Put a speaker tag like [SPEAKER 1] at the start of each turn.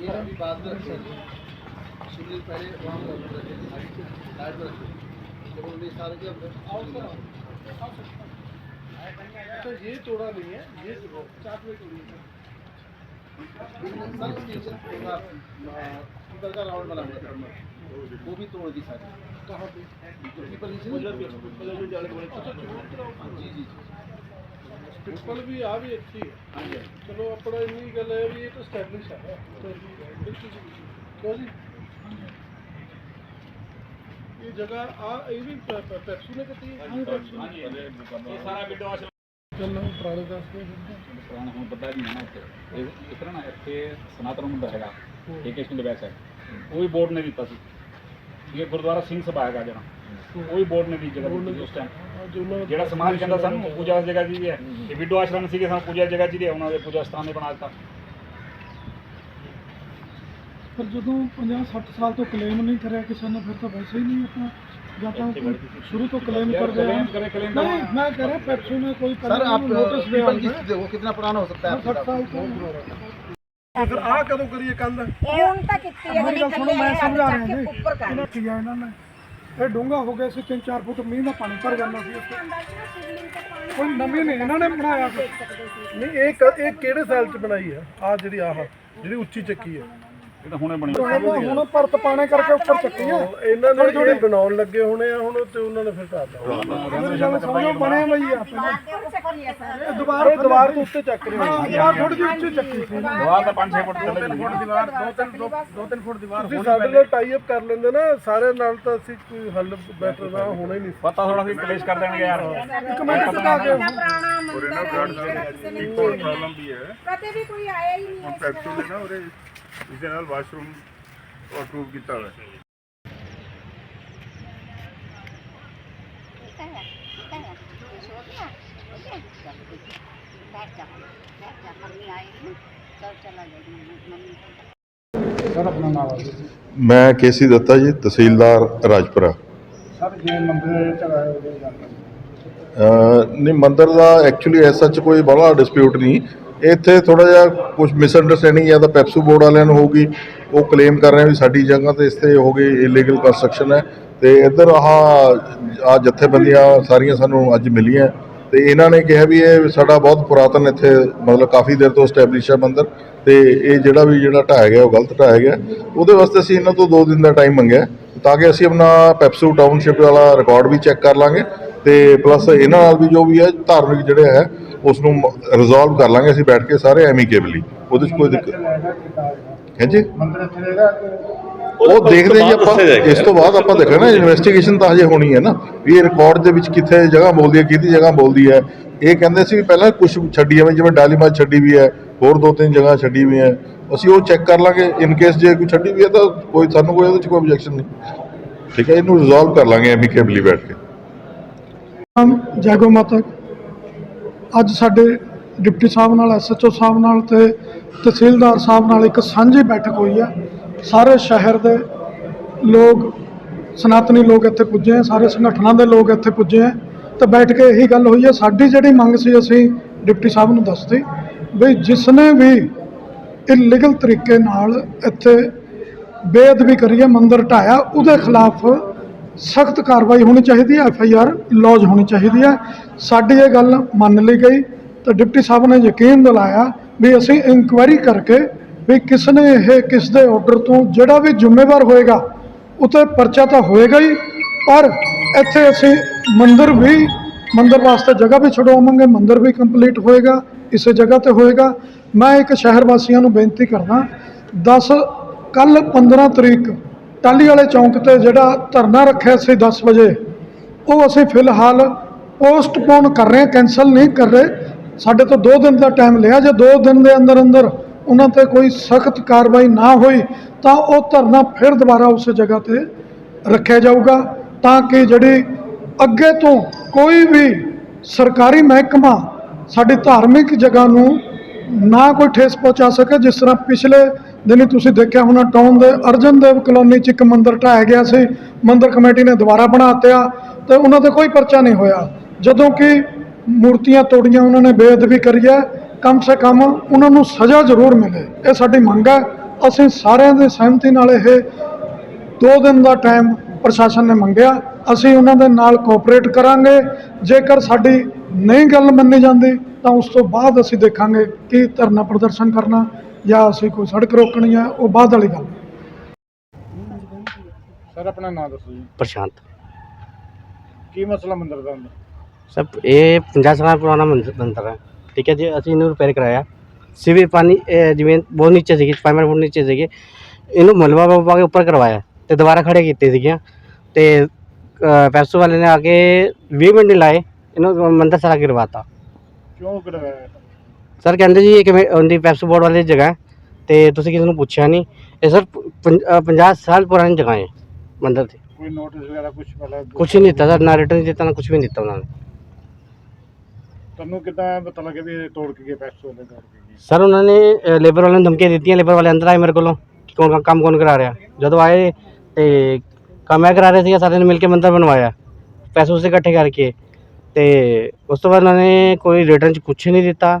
[SPEAKER 1] ये अभी बाद में रखें शिवलिंग पहले वहाँ पर रखें साइड में रखें जब उन्हें सारे के
[SPEAKER 2] तो ये तोड़ा नहीं है ये चार में तोड़ी है।
[SPEAKER 1] सर उसके नीचे पूरा, अ, ऊपर का राउंड बना हुआ वो भी तोड़ दी सारी।
[SPEAKER 2] कहाँ पे?
[SPEAKER 1] जो? जी।
[SPEAKER 2] ਪਿੱਪਲ ਵੀ ਆ ਵੀ ਅੱਛੀ ਹੈ ਹਾਂਜੀ। ਚਲੋ ਆਪਣਾ ਇੰਨੀ ਗੱਲ ਹੈ ਵੀ ਇਹ ਤਾਂ ਸਟੈਬਲਿਸ਼ ਹੈ। ਜੀ। ਇਹ ਜਗ੍ਹਾ ਆ ਇਹ ਵੀ ਪੈਪਸੂ ਨੇ ਕਿਤੇ ਹਾਂਜੀ
[SPEAKER 3] ਇਹ ਸਾਰਾ ਵਿਡੋ
[SPEAKER 2] ਚੱਲੋ ਪੁਰਾਣੇ ਦੱਸਦੇ
[SPEAKER 3] ਪੁਰਾਣਾ ਹੁਣ ਪਤਾ ਨਹੀਂ ਨਾ ਉੱਥੇ ਇਹ ਇਤਰਾ ਨਾ ਇੱਥੇ ਸਨਾਤਨ ਮੰਦਰ ਹੈਗਾ ਠੀਕ ਸਿੰਘ ਬੈਸ ਹੈ ਉਹ ਵੀ ਬੋਰਡ ਨੇ ਦਿੱਤਾ ਸੀ। ਇਹ ਬੋਰਡ ਨੇ ਦੀ ਜਗ੍ਹਾ ਜਿਹੜਾ ਸਮਾਜ ਕਹਿੰਦਾ ਸਾਨੂੰ ਪੂਜਾ ਜਗ੍ਹਾ ਦੀ ਹੈ। ਇਹ ਵਿਡੋ ਆਸ਼ਰਮ ਸੀਗੇ ਸਾਨੂੰ ਪੂਜਾ ਜਗ੍ਹਾ ਦੀ ਹੈ ਉਹਨਾਂ ਦੇ ਪੂਜਾ ਸਥਾਨ ਨੇ ਬਣਾ ਦਿੱਤਾ।
[SPEAKER 2] ਪਰ ਜਦੋਂ 50 60 ਸਾਲ ਤੋਂ ਕਲੇਮ ਨਹੀਂ ਕਰਿਆ ਕਿਸੇ ਨੇ ਫਿਰ ਤਾਂ ਵੈਸੇ ਹੀ ਨਹੀਂ ਆਪਣਾ ਜਾਂ ਤਾਂ ਸ਼ੁਰੂ ਤੋਂ ਕਲੇਮ कर
[SPEAKER 3] रहे हैं करे
[SPEAKER 2] क्लेम
[SPEAKER 3] नहीं
[SPEAKER 2] मैं कह रहा पेप्सी में कोई
[SPEAKER 1] सर आप
[SPEAKER 2] नोटिस
[SPEAKER 1] दे वो कितना पुराना हो सकता है आपका
[SPEAKER 2] ਫਿਰ ਆ ਕਦੋਂ ਕਰੀਏ ਕੰਧ
[SPEAKER 4] ਹੁਣ ਤਾਂ ਕੀਤੀ ਹੈ ਜਿਹੜੀ
[SPEAKER 2] ਥੱਲੇ
[SPEAKER 4] ਆ ਕੇ ਉੱਪਰ ਕਰ
[SPEAKER 2] ਕੀਤੀ ਹੈ ਇਹਨਾਂ ਨੇ। ਇਹ ਡੂੰਘਾ ਹੋ ਗਿਆ ਸੀ 3-4 ਫੁੱਟ ਮੀਂਹ ਦਾ ਪਾਣੀ ਭਰ ਜਾਂਦਾ ਸੀ ਉੱਥੇ। ਕੋਈ ਨਵੀਂ ਨਹੀਂ ਇਹਨਾਂ ਨੇ ਬਣਾਇਆ ਕੋਈ। ਨਹੀਂ ਇਹ ਕ- ਇਹ ਕਿਹੜੇ ਸਾਲ ਚ ਬਣਾਈ ਆ? ਆ ਜਿਹੜੀ ਆਹ ਜਿਹੜੀ ਉੱਚੀ ਚੱਕੀ ਆ।
[SPEAKER 3] ਇਹ ਤਾਂ ਹੁਣੇ ਬਣੀ
[SPEAKER 2] ਹੁਣ ਭਰਤ ਪਾਣੇ ਕਰਕੇ ਉੱਪਰ ਚੱਕੀ ਆ। ਇਹਨਾਂ ਨੇ ਜਿਹੜੇ ਬਣਾਉਣ ਲੱਗੇ ਹੋਣੇ ਆ ਹੁਣ ਤੇ ਉਹਨਾਂ ਨੇ ਫਿਰ ਮੇਰੀ ਗੱਲ ਸਮਝੋ ਬਣੇ ਬਈ ਆ। ਦੁਬਾਰਾ ਦੁਬਾਰ ਤੋਂ ਉੱਤੇ ਚੱਕ ਰਹੇ ਹੋ ਦੁਬਾਰ ਥੋੜੀ ਜਿਹੀ ਉੱਚੀ ਚੱਕੀ ਸੀ।
[SPEAKER 3] ਦੀਵਾਰ ਤਾਂ 5-6 ਫੁੱਟ ਥੱਲੇ ਦੀ ਹੈ।
[SPEAKER 2] ਦੀਵਾਰ ਦੋ ਤਿੰਨ ਦੋ ਤਿੰਨ ਫੁੱਟ ਦੀਵਾਰ ਤੁਸੀਂ ਸਾਡੇ ਨਾਲ ਟਾਈ ਅਪ ਕਰ ਲੈਂਦੇ ਨਾ ਸਾਰੇ ਨਾਲ ਤਾਂ ਅਸੀਂ ਕੋਈ ਹੱਲ ਬੈਟਰ ਦਾ ਹੋਣਾ ਹੀ ਨਹੀਂ
[SPEAKER 3] ਪਤਾ ਥੋੜਾ ਸੀ ਕਲੇਸ਼ ਕਰ ਦੇਣਗੇ ਯਾਰ।
[SPEAKER 2] ਇੱਕ ਮਿੰਟ ਬਤਾ ਕੇ
[SPEAKER 4] ਪੁਰਾਣਾ ਮੰਦਰ
[SPEAKER 5] ਹੋਰ ਪ੍ਰੋਬਲਮ ਵੀ ਹੈ।
[SPEAKER 4] ਕਦੇ ਵੀ ਕੋਈ ਆਇਆ ਹੀ ਨਹੀਂ
[SPEAKER 5] ਹੁਣ ਉਹਦੇ ਇਸਦੇ ਨਾਲ ਵਾਸ਼ਰੂਮ ਅਪਰੂਵ ਕੀਤਾ ਹੋਇਆ। ਹੈ
[SPEAKER 3] ਸਰ ਆਪਣਾ ਨਾਮ ਹੈ
[SPEAKER 6] ਮੈਂ ਕੇਸੀ ਦੱਤਾ ਜੀ ਤਹਿਸੀਲਦਾਰ ਰਾਜਪੁਰਾ।
[SPEAKER 3] ਸਰ ਜੇ ਮੰਦਰ ਚੜਾਇਆ ਉਹਦੇ
[SPEAKER 6] ਅਹ ਨਹੀਂ ਮੰਦਰ ਦਾ ਐਕਚੁਅਲੀ ਐਸਾ ਚ ਕੋਈ ਬੜਾ ਡਿਸਪਿਊਟ ਨਹੀਂ। ਇੱਥੇ ਥੋੜਾ ਜਿਹਾ ਕੁਝ ਮਿਸਅੰਡਰਸਟੈਂਡਿੰਗ ਜਾਂ ਤਾਂ ਪੈਪਸੂ ਬੋਰਡ ਵਾਲਿਆਂ ਨੂੰ ਹੋਊਗੀ, ਉਹ ਕਲੇਮ ਕਰ ਰਹੇ ਆ ਵੀ ਸਾਡੀ ਜਗ੍ਹਾ ਤੇ ਇਸ ਤੇ ਹੋ ਗਈ ਇਲੀਗਲ ਕੰਸਟਰਕਸ਼ਨ ਹੈ। ਤੇ ਇੱਧਰ ਆਹ ਆ ਜਥੇਬੰਦੀਆਂ ਸਾਰੀਆਂ ਸਾਨੂੰ ਅੱਜ ਮਿਲੀਆਂ। ਤੇ ਇਹਨਾਂ ਨੇ ਕਿਹਾ ਵੀ ਇਹ ਸਾਡਾ ਬਹੁਤ ਪੁਰਾਤਨ ਇੱਥੇ, ਮਤਲਬ ਕਾਫੀ ਦੇਰ ਤੋਂ ਸਟੈਬਲਿਸ਼ ਹੈ ਮੰਦਰ। ਤੇ ਇਹ ਜਿਹੜਾ ਵੀ ਜਿਹੜਾ ਢਾਇਆ ਗਿਆ, ਉਹ ਗਲਤ ਢਾਇਆ ਗਿਆ। ਉਹਦੇ ਵਾਸਤੇ ਅਸੀਂ ਇਹਨਾਂ ਤੋਂ 2 ਦਿਨ ਦਾ ਟਾਈਮ ਮੰਗਿਆ ਤਾਂ ਕਿ ਅਸੀਂ ਆਪਣਾ ਪੈਪਸੂ ਟਾਊਨਸ਼ਿਪ ਵਾਲਾ ਰਿਕਾਰਡ ਵੀ ਚੈੱਕ ਕਰ ਲਾਂਗੇ। ਤੇ ਪਲੱਸ ਇਹਨਾਂ ਨਾਲ ਵੀ ਜੋ ਵੀ ਹੈ, ਧਾਰਮਿਕ ਜਿਹੜੇ ਹੈ ਉਸ ਨੂੰ ਰਿਜ਼ੋਲਵ ਕਰ ਲਾਂਗੇ ਅਸੀਂ ਬੈਠ ਕੇ ਸਾਰੇ ਐਮੀਕੇਬਲੀ ਉਹਦੇ 'ਚ ਕੋਈ ਦਿੱਕਤ ਹੈ ਜੀ ਉਹ ਦੇਖਦੇ ਜੀ ਆਪਾਂ ਇਸ ਤੋਂ ਬਾਅਦ ਆਪਾਂ ਦੇਖਣਾ ਨਾ ਇਨਵੈਸਟੀਗੇਸ਼ਨ ਤਾਂ ਹਜੇ ਹੋਣੀ ਹੈ ਨਾ, ਵੀ ਇਹ ਰਿਕਾਰਡ ਦੇ ਵਿੱਚ ਕਿੱਥੇ ਜਗ੍ਹਾ ਬੋਲਦੀ ਹੈ, ਕਿਹਦੀ ਜਗ੍ਹਾ ਬੋਲਦੀ ਹੈ। ਇਹ ਕਹਿੰਦੇ ਸੀ ਵੀ ਪਹਿਲਾਂ ਕੁਝ ਛੱਡੀ ਐਵੇਂ, ਜਿਵੇਂ ਡਾਲੀਮਾ ਛੱਡੀ ਵੀ ਹੈ, ਹੋਰ ਦੋ ਤਿੰਨ ਜਗ੍ਹਾ ਛੱਡੀ ਵੀ ਹੈ। ਅਸੀਂ ਉਹ ਚੈੱਕ ਕਰ ਲਾਂਗੇ ਇਨ ਕੇਸ ਜੇ ਕੋਈ ਛੱਡੀ ਵੀ ਹੈ ਤਾਂ ਕੋਈ ਸਾਨੂੰ ਕੋਈ ਉਹਦੇ 'ਚ ਕੋਈ ਆਬਜੈਕਸ਼ਨ ਨਹੀਂ। ਠੀਕ ਹੈ, ਇਹਨੂੰ ਰਿਜ਼ੋਲਵ ਕਰ ਲਾਂਗੇ ਐਮੀਕੇਬਲੀ ਬੈਠ ਕੇ।
[SPEAKER 2] ਨਾਮ ਮਾਤਾ। ਅੱਜ ਸਾਡੇ ਡਿਪਟੀ ਸਾਹਿਬ ਨਾਲ, ਐਸਐਚਓ ਸਾਹਿਬ ਨਾਲ ਤੇ ਤਹਿਸੀਲਦਾਰ ਸਾਹਿਬ ਨਾਲ ਇੱਕ ਸਾਂਝੀ ਬੈਠਕ ਹੋਈ ਹੈ। ਸਾਰੇ ਸ਼ਹਿਰ ਦੇ ਲੋਕ, ਸਨਾਤਨੀ ਲੋਕ ਇੱਥੇ ਪੁੱਜੇ ਆ ਸਾਰੇ ਸੰਗਠਨਾਂ ਦੇ ਲੋਕ ਇੱਥੇ ਪੁੱਜੇ ਆ ਤੇ ਬੈਠ ਕੇ ਇਹੀ ਗੱਲ ਹੋਈ ਹੈ, ਸਾਡੀ ਜਿਹੜੀ ਮੰਗ ਸੀ ਅਸੀਂ ਡਿਪਟੀ ਸਾਹਿਬ ਨੂੰ ਦੱਸਤੀ ਵੀ ਜਿਸ ਨੇ ਵੀ ਇਲੀਗਲ ਤਰੀਕੇ ਨਾਲ ਇੱਥੇ ਬੇਅਦਬੀ ਕਰੀ ਹੈ, ਮੰਦਰ ਢਾਇਆ, ਉਹਦੇ ਖਿਲਾਫ ਸਖਤ ਕਾਰਵਾਈ ਹੋਣੀ ਚਾਹੀਦੀ ਹੈ, ਐਫ ਆਈ ਆਰ ਲੌਜ ਹੋਣੀ ਚਾਹੀਦੀ ਹੈ। ਸਾਡੀ ਇਹ ਗੱਲ ਮੰਨ ਲਈ ਗਈ ਤਾਂ ਡਿਪਟੀ ਸਾਹਿਬ ਨੇ ਯਕੀਨ ਦਿਲਾਇਆ ਵੀ ਅਸੀਂ ਇਨਕੁਆਇਰੀ ਕਰਕੇ ਵੀ ਕਿਸ ਨੇ ਇਹ ਕਿਸ ਦੇ ਆਰਡਰ ਤੋਂ ਜਿਹੜਾ ਵੀ ਜ਼ਿੰਮੇਵਾਰ ਹੋਏਗਾ, ਉਤੇ ਪਰਚਾ ਤਾਂ ਹੋਏਗਾ ਹੀ, ਪਰ ਇੱਥੇ ਅਸੀਂ ਮੰਦਰ ਵੀ, ਮੰਦਰ ਵਾਸਤੇ ਜਗ੍ਹਾ ਵੀ ਛਡਵਾਵਾਂਗੇ, ਮੰਦਰ ਵੀ ਕੰਪਲੀਟ ਹੋਏਗਾ, ਇਸੇ ਜਗ੍ਹਾ ਤੇ ਹੋਏਗਾ। ਮੈਂ ਇੱਕ ਸ਼ਹਿਰ ਵਾਸੀਆਂ ਨੂੰ ਬੇਨਤੀ ਕਰਦਾ 10 ਕੱਲ 15 ਤਰੀਕ ਟਾਲੀ ਵਾਲੇ ਚੌਂਕ ਤੇ ਜਿਹੜਾ ਧਰਨਾ ਰੱਖਿਆ ਸੀ 10 ਵਜੇ, ਉਹ ਅਸੀਂ ਫਿਲਹਾਲ ਪੋਸਟਪੋਨ ਕਰ ਰਹੇ ਹਾਂ ਕੈਨਸਲ ਨਹੀਂ ਕਰ ਰਹੇ। ਸਾਡੇ ਤੋਂ 2 ਦਿਨ ਦਾ ਟਾਈਮ ਲਿਆ, ਜੇ 2 ਦਿਨ ਦੇ ਅੰਦਰ ਅੰਦਰ ਉਹਨਾਂ ਤੇ ਕੋਈ ਸਖਤ ਕਾਰਵਾਈ ਨਾ ਹੋਈ, ਤਾਂ ਉਹ ਧਰਨਾ ਫਿਰ ਦੁਬਾਰਾ ਉਸੇ ਜਗ੍ਹਾ ਤੇ ਰੱਖਿਆ ਜਾਊਗਾ, ਤਾਂ ਕਿ ਜਿਹੜੀ ਅੱਗੇ ਤੋਂ ਕੋਈ ਵੀ ਸਰਕਾਰੀ ਮਹਿਕਮਾ ਸਾਡੀ ਧਾਰਮਿਕ ਜਗ੍ਹਾ ਨੂੰ ਨਾ ਕੋਈ ਠੇਸ ਪਹੁੰਚਾ ਸਕੇ, ਜਿਸ ਤਰ੍ਹਾਂ ਪਿਛਲੇ ਦਿਨੀ ਤੁਸੀਂ ਦੇਖਿਆ ਹੋਣਾ ਟਾਊਨ ਦੇ ਅਰਜਨ ਦੇਵ ਕਲੋਨੀ 'ਚ ਇੱਕ ਮੰਦਿਰ ਢਾਇਆ ਗਿਆ ਸੀ। ਮੰਦਿਰ ਕਮੇਟੀ ਨੇ ਦੁਬਾਰਾ ਬਣਾ ਦਿੱਤਾ ਤੇ ਉਹਨਾਂ ਤੇ ਕੋਈ ਪਰਚਾ ਨਹੀਂ ਹੋਇਆ। ਜਦੋਂ ਕਿ ਮੂਰਤੀਆਂ ਤੋੜੀਆਂ ਉਹਨਾਂ ਨੇ, ਬੇਅਦਬੀ ਕਰੀ ਹੈ। ਕਮ ਸੇ ਕਮ ਉਹਨਾਂ ਨੂੰ ਸਜ਼ਾ ਜ਼ਰੂਰ ਮਿਲੇ। ਇਹ ਸਾਡੀ ਮੰਗ ਹੈ। ਅਸੀਂ ਸਾਰਿਆਂ ਦੀ ਸਹਿਮਤੀ ਨਾਲ ਇਹ ਦੋ ਦਿਨ ਦਾ ਟਾਈਮ ਪ੍ਰਸ਼ਾਸਨ ਨੇ ਮੰਗਿਆ। ਅਸੀਂ ਉਹਨਾਂ ਦੇ ਨਾਲ ਕੋਆਪਰੇਟ ਕਰਾਂਗੇ। ਜੇਕਰ ਸਾਡੀ ਨਹੀਂ ਗੱਲ ਮੰਨੀ ਜਾਂਦੀ, ਤਾਂ ਉਸ ਤੋਂ ਬਾਅਦ ਅਸੀਂ ਦੇਖਾਂਗੇ ਕਿ ਧਰਨਾ ਪ੍ਰਦਰਸ਼ਨ ਕਰਨਾ ਜਾਂ ਅਸੀਂ ਕੋਈ ਸੜਕ ਰੋਕਣੀ ਹੈ ਉਹ ਬਾਅਦ ਵਾਲੀ ਗੱਲ।
[SPEAKER 5] ਸਰ ਆਪਣਾ ਨਾਮ ਦੱਸੋ ਜੀ।
[SPEAKER 7] ਪ੍ਰਸ਼ਾਂਤ।
[SPEAKER 5] ਕੀ ਮਸਲਾ ਮੰਦਰ ਦਾ ਹੁੰਦਾ?
[SPEAKER 7] ਸਰ ਇਹ 50 ਸਾਲ ਪੁਰਾਣਾ ਮੰਦ- ਮੰਦਿਰ ਹੈ। ਠੀਕ ਹੈ ਜੀ ਅਸੀਂ ਇਹਨੂੰ ਰਿਪੇਅਰ ਕਰਾਇਆ। ਸੀਵਰ ਪਾਣੀ ਇਹ ਜਿਵੇਂ ਬਹੁਤ ਨੀਚੇ ਸੀਗੀ ਪਾਈਪਾਂ ਬਹੁਤ ਨੀਚੇ ਸੀਗੇ। ਇਹਨੂੰ ਮਲਬਾ ਪਾ ਕੇ ਉੱਪਰ ਕਰਵਾਇਆ ਤੇ ਦੁਬਾਰਾ ਖੜੇ ਕੀਤੇ ਸੀਗੀਆਂ ਤੇ ਅ, ਪੈਪਸੂ ਵਾਲੇ ਨੇ ਆ ਕੇ 20 ਮਿੰਟ ਨਹੀਂ ਲਾਏ ਇਹਨੂੰ ਮੰਦਿਰ ਸਾਰਾ ਗਿਰਵਾਤਾ।
[SPEAKER 5] ਕਿਉਂ ਕਰਵਾਇਆ?
[SPEAKER 7] ਸਰ ਕਹਿੰਦੇ ਜੀ ਇਹ ਕਿਵੇਂ ਉਹਦੀ ਪੈਪਸੂ ਬੋਰਡ ਵਾਲੀ ਜਗ੍ਹਾ ਹੈ ਤੇ ਤੁਸੀਂ ਕਿਸੇ ਨੂੰ ਪੁੱਛਿਆ ਨਹੀਂ। ਇਹ ਸਰ 50 ਸਾਲ ਪੁਰਾਣੀ ਜਗ੍ਹਾ ਹੈ ਮੰਦਿਰ ਦੀ।
[SPEAKER 5] ਕੋਈ ਨੋਟਿਸ ਵਗੈਰਾ ਕੁਝ ਮਤਲਬ
[SPEAKER 7] ਕੁਛ ਨਹੀਂ ਦਿੱਤਾ ਸਰ ਨਾ ਰਿਟਰਨ ਦਿੱਤਾ ਨਾ ਕੁਛ ਵੀ ਨਹੀਂ ਦਿੱਤਾ ਉਹਨਾਂ ਨੇ।
[SPEAKER 5] ਤੁਹਾਨੂੰ ਕਿੱਦਾਂ ਪਤਾ ਲੱਗਿਆ ਵੀ ਇਹ ਤੋੜ ਕੇ ਗਏ ਪੈਸੇ ਉਹਦੇ ਤੋੜ ਕੇ ਗਏ?
[SPEAKER 7] ਸਰ ਉਹਨਾਂ ਨੇ ਲੇਬਰ ਵਾਲਿਆਂ ਨੂੰ ਧਮਕੀਆਂ ਦਿੱਤੀਆਂ ਲੇਬਰ ਵਾਲੇ ਅੰਦਰ ਆਏ ਮੇਰੇ ਕੋਲੋਂ ਕਿ ਕੌਣ ਕੰਮ ਕੌਣ ਕਰਾ ਰਿਹਾ। ਜਦੋਂ ਆਏ ਤੇ ਕੰਮ ਮੈਂ ਕਰਾ ਰਹੇ ਸੀ ਸਾਰਿਆਂ ਨੇ ਮਿਲ ਕੇ ਮੰਦਰ ਬਣਵਾਇਆ। ਪੈਸੇ ਉਸੇ ਇਕੱਠੇ ਕਰਕੇ। ਤੇ ਉਸ ਤੋਂ ਬਾਅਦ ਉਹਨਾਂ ਨੇ ਕੋਈ ਰਿਟਰਨ ਚ ਕੁਛ ਨਹੀਂ ਦਿੱਤਾ।